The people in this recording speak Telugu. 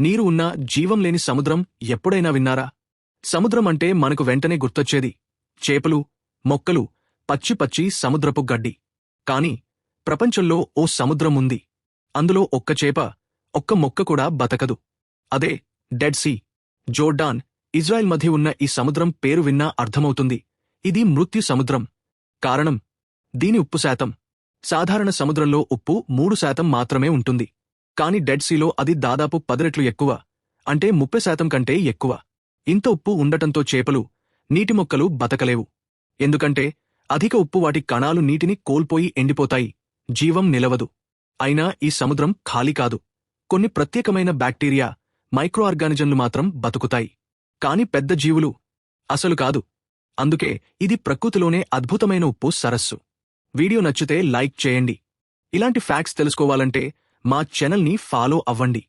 నీరు ఉన్న జీవం లేని సముద్రం ఎప్పుడైనా విన్నారా? సముద్రం అంటే మనకు వెంటనే గుర్తొచ్చేది. చేపలు మొక్కలు పచ్చి పచ్చి సముద్రపు గడ్డి. కాని ప్రపంచంలో ఓ సముద్రం ఉంది. అందులో ఒక్క చేప ఒక్క మొక్క కూడా బతకదు. అదే డెడ్ సీ. జోర్డాన్ ఇజ్రాయెల్ మధ్య ఉన్న ఈ సముద్రం పేరు విన్నా అర్థమవుతుంది. ఇది మృత్యు సముద్రం. కారణం దీని ఉప్పు శాతం. సాధారణ సముద్రంలో ఉప్పు మూడు శాతం మాత్రమే ఉంటుంది. కాని డెడ్ సీలో అది దాదాపు పదిరెట్లు ఎక్కువ. అంటే ముప్పై శాతం కంటే ఎక్కువ. ఇంత ఉప్పు ఉండటంతో చేపలు నీటి మొక్కలు బతకలేవు. ఎందుకంటే అధిక ఉప్పు వాటి కణాలు నీటిని కోల్పోయి ఎండిపోతాయి. జీవం నిలవదు. అయినా ఈ సముద్రం ఖాళీ కాదు. కొన్ని ప్రత్యేకమైన బ్యాక్టీరియా మైక్రో ఆర్గానిజంలు మాత్రం బతుకుతాయి. కాని పెద్ద జీవులు అసలు కాదు. అందుకే ఇది ప్రకృతిలోనే అద్భుతమైన ఉప్పు సరస్సు. వీడియో నచ్చితే లైక్ చేయండి. ఇలాంటి ఫ్యాక్ట్స్ తెలుసుకోవాలంటే మా ఛానల్ని ఫాలో అవ్వండి.